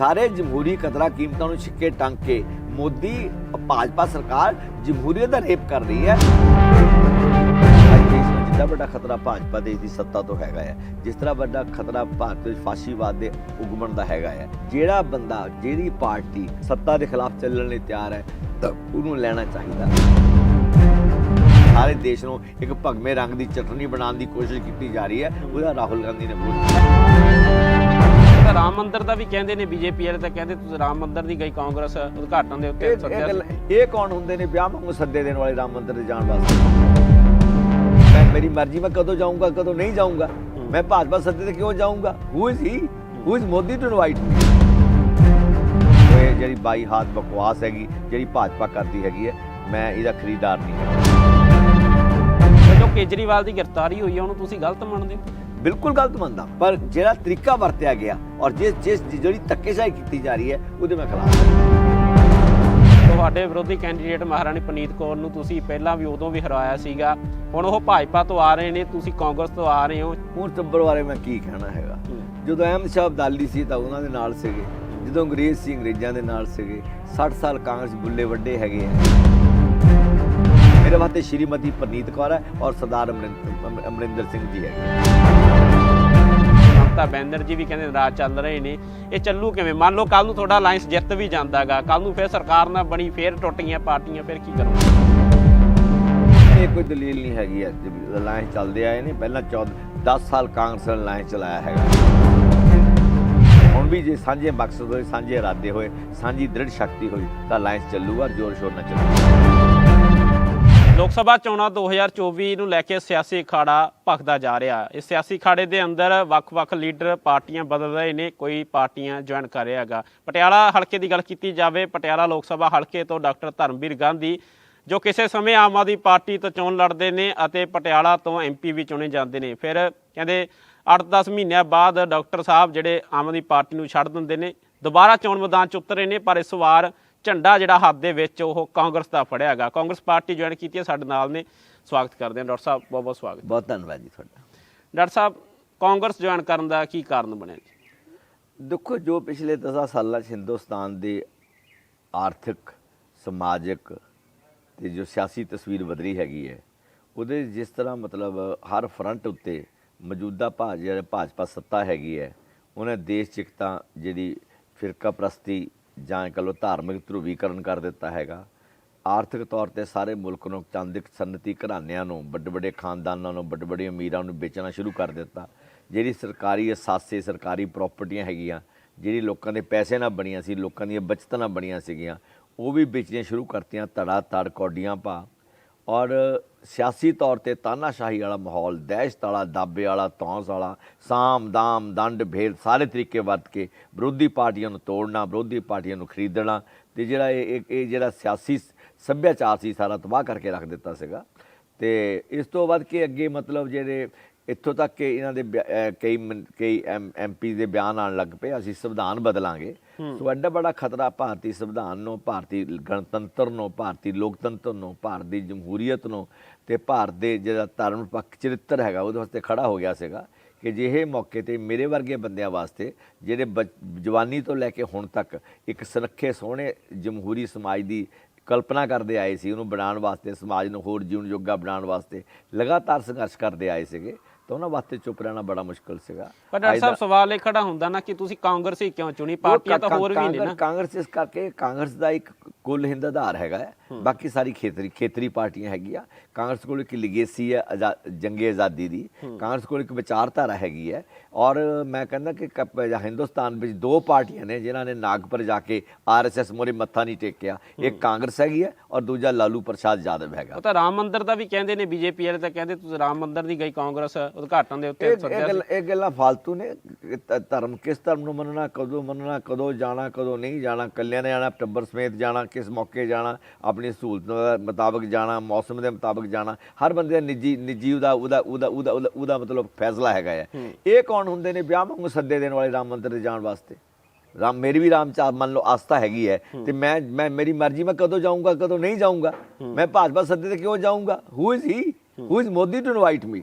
ਸਾਰੇ ਜਮਹੂਰੀ ਕਦਰਾਂ ਕੀਮਤਾਂ ਨੂੰ ਛਿੱਕੇ ਟੰਗ ਕੇ ਮੋਦੀ, ਭਾਜਪਾ ਸਰਕਾਰ ਜਮਹੂਰੀਅਤ ਦਾ ਰੇਪ ਕਰ ਰਹੀ ਹੈ। ਜਿੱਦਾਂ ਵੱਡਾ ਖਤਰਾ ਭਾਜਪਾ ਦੇਸ਼ ਦੀ ਸੱਤਾ ਤੋਂ ਹੈਗਾ ਹੈ, ਜਿਸ ਤਰ੍ਹਾਂ ਵੱਡਾ ਖਤਰਾ ਭਾਰਤ ਵਿੱਚ ਫਾਸ਼ੀਵਾਦ ਦੇ ਉਗਮਣ ਦਾ ਹੈਗਾ ਹੈ, ਜਿਹੜਾ ਬੰਦਾ, ਜਿਹੜੀ ਪਾਰਟੀ ਸੱਤਾ ਦੇ ਖਿਲਾਫ ਚੱਲਣ ਲਈ ਤਿਆਰ ਹੈ, ਤਾਂ ਉਹਨੂੰ ਲੈਣਾ ਚਾਹੀਦਾ। ਸਾਰੇ ਦੇਸ਼ ਨੂੰ ਇੱਕ ਭਗਵੇਂ ਰੰਗ ਦੀ ਚਟਨੀ ਬਣਾਉਣ ਦੀ ਕੋਸ਼ਿਸ਼ ਕੀਤੀ ਜਾ ਰਹੀ ਹੈ, ਉਹਦਾ ਰਾਹੁਲ ਗਾਂਧੀ ਨੇ ਬਹੁਤ ਤਾਂ ਰਾਮ ਮੰਦਿਰ ਦਾ ਵੀ ਕਹਿੰਦੇ ਨੇ ਬੀਜੇਪੀ ਵਾਲੇ ਤਾਂ ਕਹਿੰਦੇ ਤੁਸੀਂ ਰਾਮ ਮੰਦਿਰ ਦੀ ਗਈ ਕਾਂਗਰਸ ਉਦਘਾਟਨ ਦੇ ਉੱਤੇ ਸੱਦਿਆ। ਇਹ ਕੌਣ ਹੁੰਦੇ ਨੇ? ਵਿਆਹ ਵਾਂਗੂ ਸੱਦੇ ਦੇਣ ਵਾਲੇ ਰਾਮ ਮੰਦਿਰ ਤੇ ਜਾਣ ਵਾਸਤੇ। ਮੈਂ ਮੇਰੀ ਮਰਜ਼ੀ ਮੈਂ ਕਦੋਂ ਜਾਊਂਗਾ ਕਦੋਂ ਨਹੀਂ ਜਾਊਂਗਾ? ਮੈਂ ਭਾਜਪਾ ਸੱਦੇ ਤੇ ਕਿਉਂ ਜਾਊਂਗਾ? Who is he who is Modi to invite ਇਹ ਜਿਹੜੀ ਬਾਈ ਹਾਥ ਬਕਵਾਸ ਹੈਗੀ ਜਿਹੜੀ ਭਾਜਪਾ ਕਰਦੀ ਹੈਗੀ ਹੈ ਮੈਂ ਇਹਦਾ ਖਰੀਦਦਾਰ ਨਹੀਂ ਹਾਂ। ਜੋ ਕੇਜਰੀਵਾਲ ਦੀ ਗ੍ਰਿਫਤਾਰੀ ਹੋਈ ਹੈ ਉਹਨੂੰ ਤੁਸੀਂ ਗਲਤ ਮੰਨਦੇ ਹੋ? ਬਿਲਕੁਲ ਗਲਤ ਮੰਨਦਾ ਪਰ ਜਿਹੜਾ ਤਰੀਕਾ ਵਰਤਿਆ ਗਿਆ ਔਰ ਜਿਸ ਜਿਸ ਜਿਹੜੀ ਧੱਕੇਸ਼ਾਹੀ ਕੀਤੀ ਜਾ ਰਹੀ ਹੈ ਉਹਦੇ ਮੈਂ ਖਿਲਾਫ। ਤੁਹਾਡੇ ਵਿਰੋਧੀ ਕੈਂਡੀਡੇਟ ਮਹਾਰਾਣੀ ਪਨੀਤ ਕੌਰ ਨੂੰ ਤੁਸੀਂ ਪਹਿਲਾਂ ਵੀ ਉਦੋਂ ਵੀ ਹਰਾਇਆ ਸੀਗਾ। ਹੁਣ ਉਹ ਭਾਜਪਾ ਤੋਂ ਆ ਰਹੇ ਨੇ ਤੁਸੀਂ ਕਾਂਗਰਸ ਤੋਂ ਆ ਰਹੇ ਹੋ। ਹੁਣ ਟੱਬਰ ਬਾਰੇ ਮੈਂ ਕੀ ਕਹਿਣਾ ਹੈਗਾ? ਜਦੋਂ ਅਹਿਮਦ ਸ਼ਾਹ ਅਬਦਾਲੀ ਸੀ ਤਾਂ ਉਹਨਾਂ ਦੇ ਨਾਲ ਸੀਗੇ। ਜਦੋਂ ਅੰਗਰੇਜ਼ ਸੀ ਅੰਗਰੇਜ਼ਾਂ ਦੇ ਨਾਲ ਸੀਗੇ। 60 ਸਾਲ ਕਾਂਗਰਸ ਬੁੱਲੇ ਵੱਡੇ ਹੈਗੇ ਆ। ਮੇਰੇ ਵਾਸਤੇ ਸ਼੍ਰੀਮਤੀ ਪ੍ਰਨੀਤ ਕੌਰ ਹੈ ਔਰ ਸਰਦਾਰ ਅਮਰਿੰਦਰ ਅਮ- ਅਮਰਿੰਦਰ ਸਿੰਘ ਜੀ ਹੈਗੇ ਮਮਤਾ ਬੈਨਰ ਜੀ ਵੀ ਕਹਿੰਦੇ ਰਾਜ ਚੱਲ ਰਹੇ ਨੇ। ਇਹ ਚੱਲੂ ਕਿਵੇਂ? ਮੰਨ ਲਓ ਕੱਲ ਨੂੰ ਤੁਹਾਡਾ ਅਲਾਈਅੰਸ ਜਿੱਤ ਵੀ ਜਾਂਦਾਗਾ। ਕੱਲ ਨੂੰ ਫਿਰ ਸਰਕਾਰ ਨਾਲ ਬਣੀ ਫਿਰ ਟੁੱਟ ਗਈਆਂ ਪਾਰਟੀਆਂ ਫਿਰ ਕੀ ਕਰੋਗੇ? ਇਹ ਕੋਈ ਦਲੀਲ ਨਹੀਂ ਹੈਗੀ ਹੈ। ਅਲਾਇੰਸ ਚੱਲਦੇ ਆਏ ਨੇ ਪਹਿਲਾਂ 14 10 ਸਾਲ ਕਾਂਗਰਸ ਨੇ ਅਲਾਇੰਸ ਚਲਾਇਆ ਹੈਗਾ। ਹੁਣ ਵੀ ਜੇ ਸਾਂਝੇ ਮਕਸਦ ਹੋਏ ਸਾਂਝੇ ਇਰਾਦੇ ਹੋਏ ਸਾਂਝੀ ਦ੍ਰਿੜ ਸ਼ਕਤੀ ਹੋਈ ਤਾਂ ਅਲਾਇੰਸ ਚੱਲੂਗਾ ਜ਼ੋਰ ਸ਼ੋਰ ਨਾਲ ਚੱਲੂਗਾ। ਲੋਕ ਸਭਾ ਚੋਣਾਂ 2024 ਨੂੰ ਲੈ ਕੇ ਸਿਆਸੀ ਅਖਾੜਾ ਭਖਦਾ ਜਾ ਰਿਹਾ। ਇਸ ਸਿਆਸੀ ਅਖਾੜੇ ਦੇ ਅੰਦਰ ਵੱਖ-ਵੱਖ ਲੀਡਰ ਪਾਰਟੀਆਂ ਬਦਲ ਰਹੇ ਨੇ, ਕੋਈ ਪਾਰਟੀਆਂ ਜੁਆਇਨ ਕਰ ਰਿਹਾ ਹੈਗਾ। ਪਟਿਆਲਾ ਹਲਕੇ ਦੀ ਗੱਲ ਕੀਤੀ ਜਾਵੇ, ਪਟਿਆਲਾ ਲੋਕ ਸਭਾ ਹਲਕੇ ਤੋਂ ਡਾਕਟਰ ਧਰਮਵੀਰ ਗਾਂਧੀ, ਜੋ ਕਿਸੇ ਸਮੇਂ ਆਮ ਆਦਮੀ ਪਾਰਟੀ ਤੋਂ ਚੋਣ ਲੜਦੇ ਨੇ ਅਤੇ ਪਟਿਆਲਾ ਤੋਂ ਐਮਪੀ ਵੀ ਚੁਣੇ ਜਾਂਦੇ ਨੇ। ਫਿਰ ਕਹਿੰਦੇ 8-10 ਮਹੀਨਿਆਂ ਬਾਅਦ ਡਾਕਟਰ ਸਾਹਿਬ ਜਿਹੜੇ ਆਮ ਆਦਮੀ ਪਾਰਟੀ ਨੂੰ ਛੱਡ ਦਿੰਦੇ ਨੇ, ਦੁਬਾਰਾ ਚੋਣ ਮੈਦਾਨ 'ਚ ਉਤਰੇ ਨੇ, ਪਰ ਇਸ ਵਾਰ ਝੰਡਾ ਜਿਹੜਾ ਹੱਥ ਦੇ ਵਿੱਚ ਉਹ ਕਾਂਗਰਸ ਦਾ ਫੜਿਆ ਹੈਗਾ। ਕਾਂਗਰਸ ਪਾਰਟੀ ਜੁਆਇਨ ਕੀਤੀ ਹੈ ਸਾਡੇ ਨਾਲ ਨੇ। ਸਵਾਗਤ ਕਰਦੇ ਹਾਂ। ਡਾਕਟਰ ਸਾਹਿਬ ਬਹੁਤ ਬਹੁਤ ਸਵਾਗਤ। ਬਹੁਤ ਧੰਨਵਾਦ ਜੀ ਤੁਹਾਡਾ। ਡਾਕਟਰ ਸਾਹਿਬ ਕਾਂਗਰਸ ਜੁਆਇਨ ਕਰਨ ਦਾ ਕੀ ਕਾਰਨ ਬਣਿਆ ਜੀ? ਦੇਖੋ ਜੋ ਪਿਛਲੇ 10 ਸਾਲਾਂ 'ਚ ਹਿੰਦੁਸਤਾਨ ਦੇ ਆਰਥਿਕ ਸਮਾਜਿਕ ਤੇ ਜੋ ਸਿਆਸੀ ਤਸਵੀਰ ਬਦਲੀ ਹੈਗੀ ਹੈ ਉਹਦੇ ਜਿਸ ਤਰ੍ਹਾਂ ਮਤਲਬ ਹਰ ਫਰੰਟ ਉੱਤੇ ਮੌਜੂਦਾ ਭਾਜ ਜਿਹੜਾ ਭਾਜਪਾ ਸੱਤਾ ਹੈਗੀ ਹੈ ਉਹਨੇ ਦੇਸ਼ 'ਚ ਤਾਂ ਜਿਹੜੀ ਫਿਰਕਾ ਪ੍ਰਸਤੀ ਜਾਂ ਕਹ ਲਓ ਧਾਰਮਿਕ ਧਰੁਵੀਕਰਨ ਕਰ ਦਿੱਤਾ ਹੈਗਾ। ਆਰਥਿਕ ਤੌਰ ਤੇ ਸਾਰੇ ਮੁਲਕ ਨੂੰ ਚੰਦਿਕ ਸੰਨਤੀ ਘਰਾਣਿਆਂ ਨੂੰ ਵੱਡੇ ਵੱਡੇ ਖਾਨਦਾਨਾਂ ਨੂੰ ਵੱਡੇ ਵੱਡੇ ਅਮੀਰਾਂ ਨੂੰ ਵੇਚਣਾ ਸ਼ੁਰੂ ਕਰ ਦਿੱਤਾ। ਜਿਹੜੀ ਸਰਕਾਰੀ ਅਸਾਸੇ, ਸਰਕਾਰੀ ਪ੍ਰਾਪਰਟੀਆਂ ਹੈਗੀਆਂ, ਜਿਹੜੀ ਲੋਕਾਂ ਦੇ ਪੈਸੇ ਨਾਲ ਬਣੀਆਂ ਸੀ, ਲੋਕਾਂ ਦੀਆਂ ਬਚਤਾਂ ਨਾਲ ਬਣੀਆਂ ਸੀਗੀਆਂ, ਉਹ ਵੀ ਵੇਚਣੀਆਂ ਸ਼ੁਰੂ ਕਰਤੀਆਂ ਧੜਾ ਧੜ ਕੌਡੀਆਂ ਪਾ ਔਰ ਸਿਆਸੀ ਤੌਰ ਤੇ ਤਾਨਾਸ਼ਾਹੀ ਵਾਲਾ ਮਾਹੌਲ, ਦਹਿਸ਼ਤ ਵਾਲਾ, ਦਾਬੇ ਵਾਲਾ ਤੌਂਸ ਵਾਲਾ, ਸਾਮ, ਦਾਮ, ਦੰਡ ਭੇਦ ਸਾਰੇ ਤਰੀਕੇ ਵਰਤ ਕੇ ਵਿਰੋਧੀ ਪਾਰਟੀਆਂ ਨੂੰ ਤੋੜਨਾ, ਵਿਰੋਧੀ ਪਾਰਟੀਆਂ ਨੂੰ ਖਰੀਦਣਾ ਤੇ ਜਿਹੜਾ ਇਹ, ਇਹ- ਜਿਹੜਾ ਸਿਆਸੀ ਸੱਭਿਆਚਾਰ ਸੀ ਸਾਰਾ ਤਬਾਹ ਕਰਕੇ ਰੱਖ ਦਿੱਤਾ ਸੀਗਾ। ਤੇ ਇਸ ਤੋਂ ਵੱਧ ਕੇ ਅੱਗੇ ਮਤਲਬ ਜਿਹੜੇ ਇੱਥੋਂ ਤੱਕ ਕਿ ਇਹਨਾਂ ਦੇ ਕਈ ਕਈ ਐਮਪੀ ਦੇ ਬਿਆਨ ਆਉਣ ਲੱਗ ਪਏ ਅਸੀਂ ਸੰਵਿਧਾਨ ਬਦਲਾਂਗੇ। ਸੋ ਐਡਾ ਬੜਾ ਖਤਰਾ ਭਾਰਤੀ ਸੰਵਿਧਾਨ ਨੂੰ ਭਾਰਤੀ ਗਣਤੰਤਰ ਨੂੰ ਭਾਰਤੀ ਲੋਕਤੰਤਰ ਨੂੰ ਭਾਰਤ ਦੀ ਜਮਹੂਰੀਅਤ ਨੂੰ ਤੇ ਭਾਰਤ ਦੇ ਜਿਹੜਾ ਧਰਮ ਪੱਖ ਚਰਿੱਤਰ ਹੈਗਾ ਉਹਦੇ ਵਾਸਤੇ ਖੜਾ ਹੋ ਗਿਆ ਸੀਗਾ ਕਿ ਜਿਹੇ ਮੌਕੇ ਤੇ ਮੇਰੇ ਵਰਗੇ ਬੰਦਿਆਂ ਵਾਸਤੇ ਜਿਹੜੇ ਜਵਾਨੀ ਤੋਂ ਲੈ ਕੇ ਹੁਣ ਤੱਕ ਇੱਕ ਸੁਨੱਖੇ ਸੋਹਣੇ ਜਮਹੂਰੀ ਸਮਾਜ ਦੀ ਕਲਪਨਾ ਕਰਦੇ ਆਏ ਸੀ ਉਹਨੂੰ ਬਣਾਉਣ ਵਾਸਤੇ ਸਮਾਜ ਨੂੰ ਹੋਰ ਜੀਵਨ ਯੋਗਾ ਬਣਾਉਣ ਵਾਸਤੇ ਲਗਾਤਾਰ ਸੰਘਰਸ਼ ਕਰਦੇ ਆਏ ਸੀਗੇ ਤਾਂ ਉਹਨਾਂ ਵਾਸਤੇ ਚੁੱਪ ਰਹਿਣਾ ਬੜਾ ਮੁਸ਼ਕਲ ਸੀਗਾ। ਪਰ ਡਾਕਟਰ ਸਾਹਿਬ ਸਵਾਲ ਇਹ ਖੜਾ ਹੁੰਦਾ ਨਾ ਕਿ ਤੁਸੀਂ ਕਾਂਗਰਸ ਹੀ ਕਿਉਂ ਚੁਣੀ? ਪਾਰਟੀਆਂ ਤਾਂ ਹੋਰ ਵੀ ਨੇ ਨਾ। ਕਾਂਗਰਸ ਇਸ ਕਰਕੇ ਕਾਂਗਰਸ ਦਾ ਇੱਕ ਕੁੱਲ ਹਿੰਦ ਆਧਾਰ ਹੈਗਾ। ਬਾਕੀ ਸਾਰੀ ਖੇਤਰੀ ਖੇਤਰੀ ਪਾਰਟੀਆਂ ਹੈਗੀਆਂ। ਕਾਂਗਰਸ ਕੋਲ ਇੱਕ ਲਿਗੇਸੀ ਹੈ ਜੰਗੇ ਆਜ਼ਾਦੀ ਦੀ। ਕਾਂਗਰਸ ਕੋਲ ਇੱਕ ਵਿਚਾਰਧਾਰਾ ਹੈਗੀ ਹੈ। ਔਰ ਮੈਂ ਕਹਿੰਦਾ ਕਿ ਹਿੰਦੁਸਤਾਨ ਵਿੱਚ ਦੋ ਪਾਰਟੀਆਂ ਨੇ ਜਿਨ੍ਹਾਂ ਨੇ ਨਾਗਪੁਰ ਜਾ ਕੇ ਆਰਐਸਐਸ ਮੋਰੇ ਮੱਥਾ ਨਹੀਂ ਟੇਕਿਆ। ਇੱਕ ਕਾਂਗਰਸ ਹੈਗੀ ਹੈ ਔਰ ਦੂਜਾ ਲਾਲੂ ਪ੍ਰਸਾਦ ਯਾਦਵ ਹੈਗਾ। ਉਹ ਤਾਂ ਰਾਮ ਮੰਦਿਰ ਦਾ ਵੀ ਕਹਿੰਦੇ ਨੇ ਬੀਜੇਪੀ ਵਾਲੇ ਤਾਂ ਕਹਿੰਦੇ ਤੁਸੀਂ ਰਾਮ ਮੰਦਿਰ ਦੀ ਗਈ ਕਾਂਗਰਸ ਉਦਘਾਟਨ ਦੇ ਉੱਤੇ ਇਹ ਗੱਲ ਫालतू ਨੇ। ਧਰਮ ਕਿਸ ਧਰਮ ਨੂੰ ਮੰਨਣਾ ਕਦੋਂ ਮੰਨਣਾ ਕਦੋਂ ਜਾਣਾ ਕਦੋਂ ਨਹੀਂ ਜਾਣਾ ਕੱਲਿਆਂ ਨੇ ਜਾਣਾ ਟੱਬਰ ਸਮੇਤ ਜਾਣਾ ਕਿਸ ਮੌਕੇ ਜਾਣਾ ਆਪਣੀ ਸਹੂਲਤ ਦੇ ਮੁਤਾਬਕ ਜਾਣਾ ਮੌਸਮ ਦੇ ਮੁਤਾਬਕ ਜਾਣਾ ਹਰ ਬੰਦੇ ਦਾ ਨਿੱਜੀ ਨਿੱਜੀ ਉਹਦਾ ਉਹਦਾ ਉਹਦਾ ਉਹਦਾ ਮਤਲਬ ਫੈਸਲਾ ਹੈਗਾ ਹੈ। ਇਹ ਕੌਣ ਹੁੰਦੇ ਨੇ ਵਿਆਹ ਵਾਂਗੂ ਸੱਦੇ ਦੇਣ ਵਾਲੇ ਰਾਮ ਮੰਦਿਰ ਤੇ ਜਾਣ ਵਾਸਤੇ? ਰਾਮ ਮੇਰੀ ਵੀ ਰਾਮ ਚਾਹ ਮੰਨ ਲਓ ਆਸਥਾ ਹੈਗੀ ਹੈ ਤੇ ਮੈਂ ਮੈਂ ਮੇਰੀ ਮਰਜ਼ੀ ਮੈਂ ਕਦੋਂ ਜਾਊਂਗਾ ਕਦੋਂ ਨਹੀਂ ਜਾਊਂਗਾ? ਮੈਂ ਭਾਜਪਾ ਸੱਦੇ ਤੇ ਕਿਉਂ ਜਾਊਂਗਾ? Who is he. Who is Modi to invite me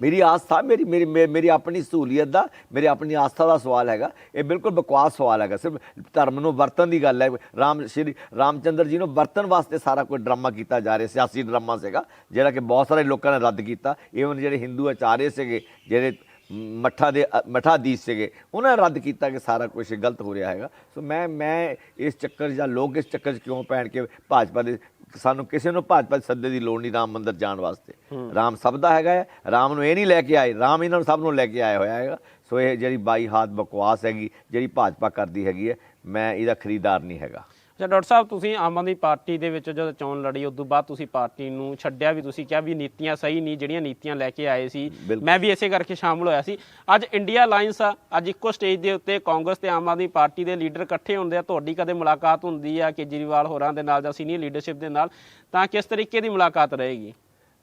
ਮੇਰੀ ਆਸਥਾ, ਮੇਰੀ ਮੇਰੀ, ਮੇ- ਮੇਰੀ ਆਪਣੀ ਸਹੂਲੀਅਤ ਦਾ, ਮੇਰੀ ਆਪਣੀ ਆਸਥਾ ਦਾ ਸਵਾਲ ਹੈਗਾ। ਇਹ ਬਿਲਕੁਲ ਬਕਵਾਸ ਸਵਾਲ ਹੈਗਾ। ਸਿਰਫ ਧਰਮ ਨੂੰ ਵਰਤਨ ਦੀ ਗੱਲ ਹੈ। ਰਾਮ, ਸ਼੍ਰੀ ਰਾਮਚੰਦਰ ਜੀ ਨੂੰ ਵਰਤਨ ਵਾਸਤੇ ਸਾਰਾ ਕੋਈ ਡਰਾਮਾ ਕੀਤਾ ਜਾ ਰਿਹਾ, ਸਿਆਸੀ ਡਰਾਮਾ ਸੀਗਾ, ਜਿਹੜਾ ਕਿ ਬਹੁਤ ਸਾਰੇ ਲੋਕਾਂ ਨੇ ਰੱਦ ਕੀਤਾ। ਈਵਨ ਜਿਹੜੇ ਹਿੰਦੂ ਆਚਾਰੇ ਸੀਗੇ, ਜਿਹੜੇ ਮੱਠਾ ਦੇ, ਮਠਾਦੀਸ਼ ਸੀਗੇ, ਉਹਨਾਂ ਨੇ ਰੱਦ ਕੀਤਾ ਕਿ ਸਾਰਾ ਕੁਝ ਗਲਤ ਹੋ ਰਿਹਾ ਹੈਗਾ। ਸੋ ਮੈਂ ਮੈਂ ਇਸ ਚੱਕਰ ਜਾਂ ਲੋਕ ਇਸ ਚੱਕਰ 'ਚ ਕਿਉਂ ਪੈਣ ਕੇ ਭਾਜਪਾ ਦੇ ਸਾਨੂੰ ਕਿਸੇ ਨੂੰ ਭਾਜਪਾ ਦੇ ਸੱਦੇ ਦੀ ਲੋੜ ਨਹੀਂ ਰਾਮ ਮੰਦਿਰ ਜਾਣ ਵਾਸਤੇ। ਰਾਮ ਸਭ ਦਾ ਹੈਗਾ ਹੈ। ਰਾਮ ਨੂੰ ਇਹ ਨਹੀਂ ਲੈ ਕੇ ਆਏ। ਰਾਮ ਇਹਨਾਂ ਨੂੰ ਸਭ ਨੂੰ ਲੈ ਕੇ ਆਇਆ ਹੋਇਆ ਹੈਗਾ। ਸੋ ਇਹ ਜਿਹੜੀ ਬਾਈ ਹਾਥ ਬਕਵਾਸ ਹੈਗੀ ਜਿਹੜੀ ਭਾਜਪਾ ਕਰਦੀ ਹੈਗੀ ਹੈ ਮੈਂ ਇਹਦਾ ਖਰੀਦਦਾਰ ਨਹੀਂ ਹੈਗਾ। ਅੱਛਾ ਡਾਕਟਰ ਸਾਹਿਬ ਤੁਸੀਂ ਆਮ ਆਦਮੀ ਪਾਰਟੀ ਦੇ ਵਿੱਚ ਜਦੋਂ ਚੋਣ ਲੜੀ ਉਸ ਤੋਂ ਬਾਅਦ ਤੁਸੀਂ ਪਾਰਟੀ ਨੂੰ ਛੱਡਿਆ ਵੀ ਤੁਸੀਂ ਕਿਹਾ ਵੀ ਨੀਤੀਆਂ ਸਹੀ ਨਹੀਂ ਜਿਹੜੀਆਂ ਨੀਤੀਆਂ ਲੈ ਕੇ ਆਏ ਸੀ। ਮੈਂ ਵੀ ਇਸੇ ਕਰਕੇ ਸ਼ਾਮਲ ਹੋਇਆ ਸੀ। ਅੱਜ ਇੰਡੀਆ ਅਲਾਈਅੰਸ ਆ ਅੱਜ ਇੱਕੋ ਸਟੇਜ ਦੇ ਉੱਤੇ ਕਾਂਗਰਸ ਤੇ ਆਮ ਆਦਮੀ ਪਾਰਟੀ ਦੇ ਲੀਡਰ ਇਕੱਠੇ ਹੁੰਦੇ ਆ। ਤੁਹਾਡੀ ਕਦੇ ਮੁਲਾਕਾਤ ਹੁੰਦੀ ਆ ਕੇਜਰੀਵਾਲ ਹੋਰਾਂ ਦੇ ਨਾਲ ਜਾਂ ਸੀਨੀਅਰ ਲੀਡਰਸ਼ਿਪ ਦੇ ਨਾਲ ਤਾਂ ਕਿਸ ਤਰੀਕੇ ਦੀ ਮੁਲਾਕਾਤ ਰਹੇਗੀ?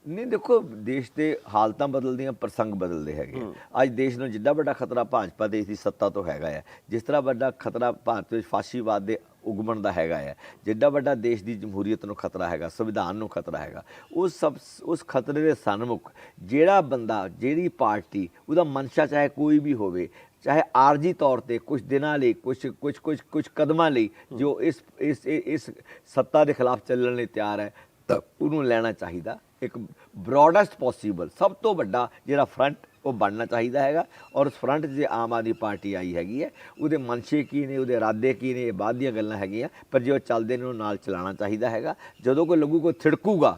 ਨਹੀਂ ਦੇਖੋ ਦੇਸ਼ ਦੇ ਹਾਲਤਾਂ ਬਦਲਦੀਆਂ ਪ੍ਰਸੰਗ ਬਦਲਦੇ ਹੈਗੇ ਅੱਜ ਦੇਸ਼ ਨੂੰ ਜਿੱਡਾ ਵੱਡਾ ਖਤਰਾ ਭਾਜਪਾ ਦੇਸ਼ ਦੀ ਸੱਤਾ ਤੋਂ ਹੈਗਾ ਹੈ ਜਿਸ ਤਰ੍ਹਾਂ ਵੱਡਾ ਖਤਰਾ ਭਾਰਤ ਵਿੱਚ ਫਾਸ਼ੀਵਾਦ ਦੇ ਉਗਮਣ ਦਾ ਹੈਗਾ ਹੈ ਜਿੱਡਾ ਵੱਡਾ ਦੇਸ਼ ਦੀ ਜਮਹੂਰੀਅਤ ਨੂੰ ਖਤਰਾ ਹੈਗਾ, ਸੰਵਿਧਾਨ ਨੂੰ ਖਤਰਾ ਹੈਗਾ ਉਸ ਸਭ ਉਸ ਖਤਰੇ ਦੇ ਸਨਮੁਖ ਜਿਹੜਾ ਬੰਦਾ ਜਿਹੜੀ ਪਾਰਟੀ, ਉਹਦਾ ਮਨਸ਼ਾ ਚਾਹੇ ਕੋਈ ਵੀ ਹੋਵੇ, ਚਾਹੇ ਆਰਜੀ ਤੌਰ ਤੇ ਕੁਝ ਦਿਨਾਂ ਲਈ ਕੁਝ ਕੁਝ ਕੁਝ ਕੁਝ ਕਦਮਾਂ ਲਈ ਜੋ ਇਸ ਇਸ ਇਸ ਸੱਤਾ ਦੇ ਖਿਲਾਫ ਚੱਲਣ ਲਈ ਤਿਆਰ ਹੈ, ਤਾਂ ਉਹਨੂੰ ਲੈਣਾ ਚਾਹੀਦਾ ਇੱਕ ਬ੍ਰੌਡੈਸਟ ਪੋਸੀਬਲ ਸਭ ਤੋਂ ਵੱਡਾ ਜਿਹੜਾ ਫਰੰਟ ਉਹ ਬਣਨਾ ਚਾਹੀਦਾ ਹੈਗਾ। ਔਰ ਉਸ ਫਰੰਟ ਜੇ ਆਮ ਆਦਮੀ ਪਾਰਟੀ ਆਈ ਹੈਗੀ ਹੈ ਉਹਦੇ ਮਨਸ਼ੇ ਕੀ ਨੇ ਉਹਦੇ ਇਰਾਦੇ ਕੀ ਨੇ ਇਹ ਬਾਅਦ ਦੀਆਂ ਗੱਲਾਂ ਹੈਗੀਆਂ ਪਰ ਜੇ ਉਹ ਚੱਲਦੇ ਨੇ ਉਹ ਨਾਲ ਚਲਾਉਣਾ ਚਾਹੀਦਾ ਹੈਗਾ। ਜਦੋਂ ਕੋਈ ਲੱਗੂ ਕੋਈ ਥਿੜਕੂਗਾ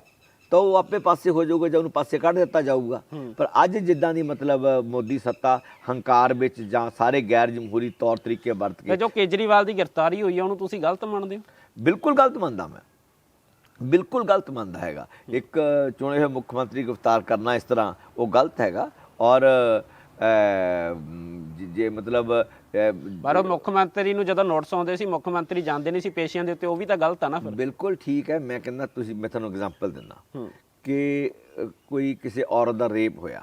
ਤਾਂ ਉਹ ਆਪੇ ਪਾਸੇ ਹੋ ਜਾਊਗਾ ਜਾਂ ਉਹਨੂੰ ਪਾਸੇ ਕੱਢ ਦਿੱਤਾ ਜਾਊਗਾ। ਪਰ ਅੱਜ ਜਿੱਦਾਂ ਦੀ ਮਤਲਬ ਮੋਦੀ ਸੱਤਾ ਹੰਕਾਰ ਵਿੱਚ ਜਾਂ ਸਾਰੇ ਗੈਰ ਜਮਹੂਰੀ ਤੌਰ ਤਰੀਕੇ ਵਰਤ ਕੇ ਜੋ ਕੇਜਰੀਵਾਲ ਦੀ ਗ੍ਰਿਫਤਾਰੀ ਹੋਈ ਆ ਉਹਨੂੰ ਤੁਸੀਂ ਗਲਤ ਮੰਨਦੇ ਹੋ? ਬਿਲਕੁਲ ਗਲਤ ਮੰਨਦਾ ਮੈਂ। ਬਿਲਕੁਲ ਗਲਤ ਮੰਨਦਾ ਹੈਗਾ। ਇੱਕ ਚੁਣੇ ਹੋਏ ਮੁੱਖ ਮੰਤਰੀ ਗ੍ਰਿਫਤਾਰ ਕਰਨਾ ਇਸ ਤਰ੍ਹਾਂ ਉਹ ਗਲਤ ਹੈਗਾ। ਔਰ ਜ- ਮਤਲਬ ਪਰ ਮੁੱਖ ਮੰਤਰੀ ਨੂੰ ਜਦੋਂ ਨੋਟਿਸ ਆਉਂਦੇ ਸੀ ਮੁੱਖ ਮੰਤਰੀ ਜਾਂਦੇ ਨਹੀਂ ਸੀ ਪੇਸ਼ੀਆਂ ਦੇ ਉੱਤੇ ਉਹ ਵੀ ਤਾਂ ਗਲਤ ਆ ਨਾ ਫਿਰ। ਬਿਲਕੁਲ ਠੀਕ ਹੈ ਮੈਂ ਕਹਿੰਦਾ ਤੁਸੀਂ ਮੈਂ ਤੁਹਾਨੂੰ ਐਗਜ਼ਾਮਪਲ ਦਿੰਦਾ। ਕਿ ਕੋਈ ਕਿਸੇ ਔਰਤ ਦਾ ਰੇਪ ਹੋਇਆ?